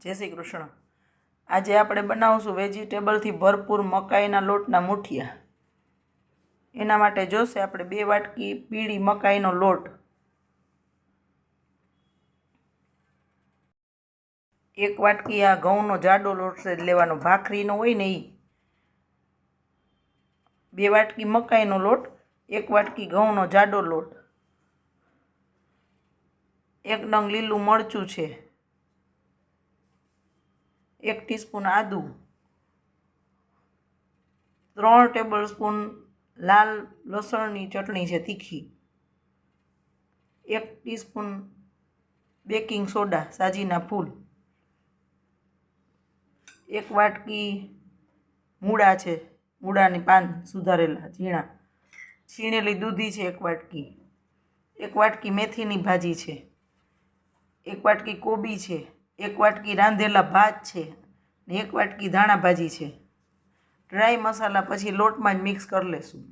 જય શ્રી કૃષ્ણ. આજે આપણે બનાવશું વેજીટેબલથી ભરપૂર મકાઈના લોટના મૂઠિયા. એના માટે જોશે આપણે બે વાટકી પીળી મકાઈનો લોટ. એક વાટકી આ ઘઉંનો જાડો લોટ છે લેવાનો ભાખરીનો હોય ને એ બે વાટકી મકાઈનો લોટ, એક વાટકી ઘઉંનો જાડો લોટ. એક નંગ લીલું મરચું છે. એક ટીસ્પૂન આદું, ત્રણ ટેબલ સ્પૂન લાલ લસણની ચટણી છે તીખી, એક ટીસ્પૂન બેકિંગ સોડા, સાજીના ફૂલ, એક વાટકી મૂળા છે, મૂળાની પાન સુધારેલા ઝીણા, છીણેલી દૂધી છે એક વાટકી એક વાટકી મેથીની ભાજી છે, એક વાટકી કોબી છે એક વાટકી રાંધેલા ભાત છે ને એક વાટકી ધાણા ભાજી છે. ડ્રાય મસાલા પછી લોટમાં જ મિક્સ કરી લેશું.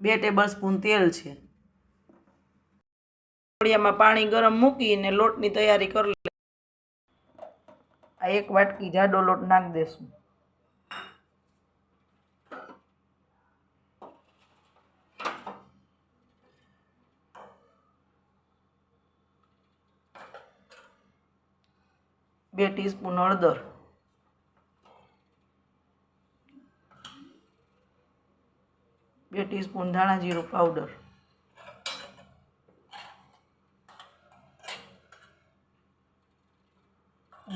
બે ટેબલ સ્પૂન તેલ છે. કોળિયામાં પાણી ગરમ મૂકીને લોટની તૈયારી કરી લે. આ એક વાટકી જાડો લોટ નાખી દેશું. બે ટીસ્પૂન હળદર. બે ટીસ્પૂન ધાણા જીરું પાવડર.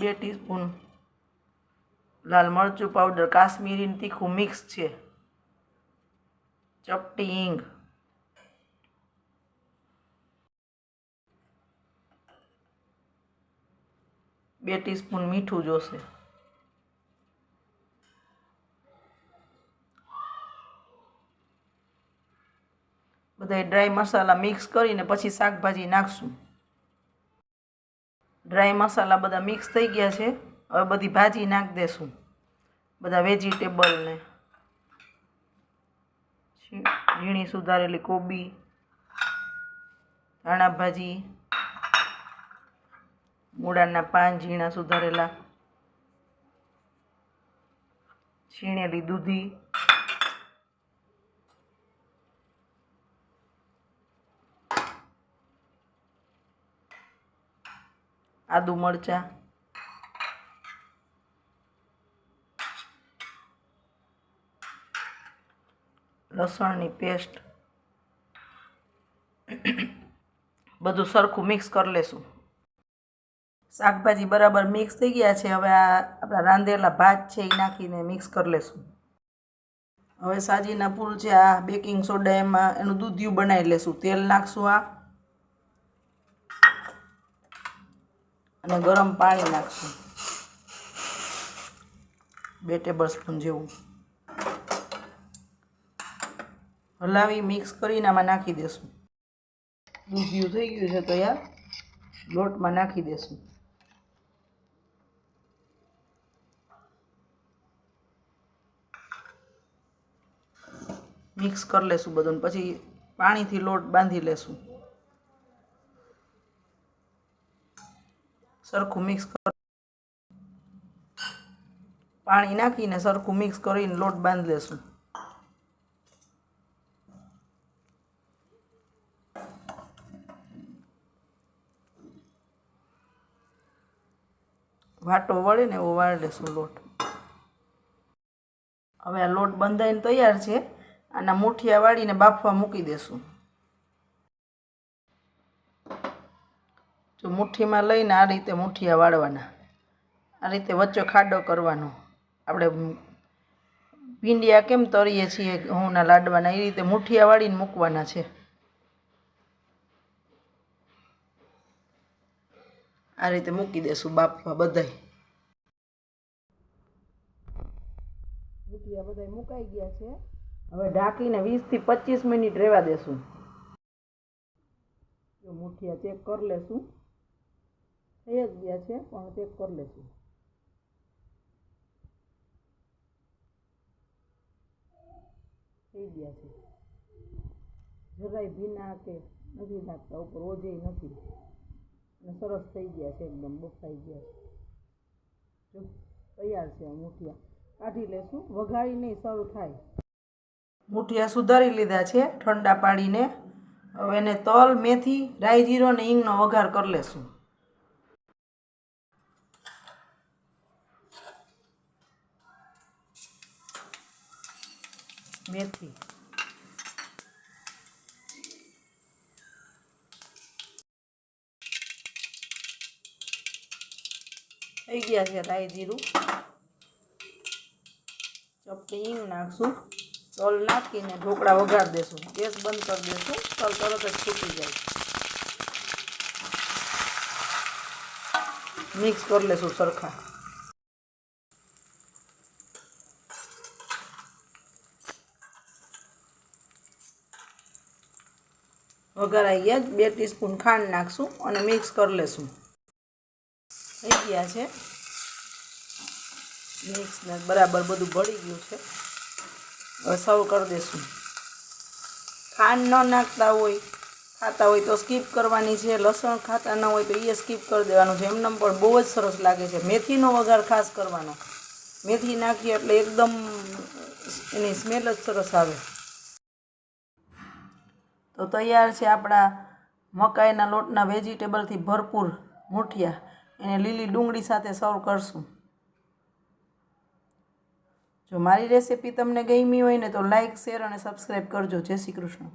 બે ટીસ્પૂન લાલ મરચું પાવડર. કાશ્મીરી તીખું મિક્સ છે. ચપટી હિંગ. બે ટીસ્પૂન મીઠું જોશે. બધા ડ્રાય મસાલા મિક્સ કરીને પછી શાકભાજી નાખશું. ડ્રાય મસાલા બધા મિક્સ થઈ ગયા છે. હવે બધી ભાજી નાખી દેશું. બધા વેજીટેબલને. ઝીણી સુધારેલી કોબી, ધાણા ભાજી મૂળાના પાન ઝીણા સુધારેલા. છીણેલી દૂધી. આદુ મરચાં. લસણની પેસ્ટ. બધું સરખું મિક્સ કરી લેશું. શાકભાજી બરાબર મિક્સ થઈ ગયા છે. હવે આ આપણા રાંધેલા ભાત છે એ નાખીને મિક્સ કરી લેશું. હવે સાજીના પૂર છે, આ બેકિંગ સોડા એમાં એનું દૂધિયું બનાવી લેશું. તેલ નાખશું આ. અને ગરમ પાણી નાખશું. બે ટેબલ સ્પૂન જેવું. હલાવી મિક્સ કરીને આમાં નાખી દેશું. દૂધિયું થઈ ગયું છે તૈયાર. લોટમાં નાખી દેશું. મિક્સ કરી લેશું બધું પછી પાણીથી લોટ બાંધી લેશું. સરખું મિક્સ કર પાણી નાખીને સરખું મિક્સ કરીને લોટ બાંધી લેશું. વાટો વળે ને એવો વાળી લેશું લોટ. હવે આ લોટ બંધાઈને તૈયાર છે. આના મુઠિયા વાળીને બાફવા મૂકી દેશું. જો મુઠ્ઠીમાં લઈને આ રીતે મુઠિયા વાળવાના. આ રીતે વચ્ચે ખાડો કરવાનો. આપણે ભીંડિયા કેમ તળીએ છીએ ઘઉંના લાડવાના, એ રીતે મુઠિયા વાળીને મૂકવાના છે. આ રીતે મૂકી દેશું બાફવા બધાય. મુઠિયા બધાય મુકાઈ ગયા છે. હવે ઢાંકીને વીસથી પચીસ મિનિટ રહેવા દેશું. જો મુઠિયા ચેક કરી લેશું. થઈ જ ગયા છે, પણ ચેક કરી લેશું. થઈ ગયા છે. જરાય ભીના કે નથી લાગતા ઉપર ઓજે નથી. અને સરસ થઈ ગયા છે, એકદમ બફાઈ ગયા છે. તૈયાર છે મુઠિયા. કાઢી લેશું. વઘારી નહીં શરૂ થાય. મુઠિયા સુધારી લીધા છે, ઠંડા પાડીને. હવે એને તલ, મેથી રાઈ જીરો અને હિંગનો વઘાર કરી લેશું. મેથી. થઈ ગયા છે રાઈ જીરું ચપટી નાખશું. તલ નાખીને ઢોકળા વઘાર દેશું. ગેસ બંધ કરી દેશું. તલ તરત જ છૂટી જાય. મિક્સ કરી લેશું સરખા. વઘારાઈ ગયા. બે ટીસ્પૂન ખાંડ નાખશું અને મિક્સ કરી લેશું. થઈ ગયા છે. મિક્સ બરાબર બધું ભળી ગયું છે. સર્વ કરી દઈશું ખાંડ ન નાખતા હોય, ખાતા હોય તો સ્કીપ કરવાની છે, લસણ ખાતા ન હોય તો એ સ્કીપ કરી દેવાનું છે. એમને પણ બહુ જ સરસ લાગે છે. મેથીનો વઘાર ખાસ કરવાનો. મેથી નાખીએ એટલે એકદમ એની સ્મેલ જ સરસ આવે. તો તૈયાર છે આપણા મકાઈના લોટના વેજીટેબલથી ભરપૂર મુઠિયા. એને લીલી ડુંગળી સાથે સર્વ કરશું. જો મારી રેસિપી તમને ગમી હોય ને તો લાઈક, શેર અને સબસ્ક્રાઈબ કરજો. જય શ્રી કૃષ્ણ.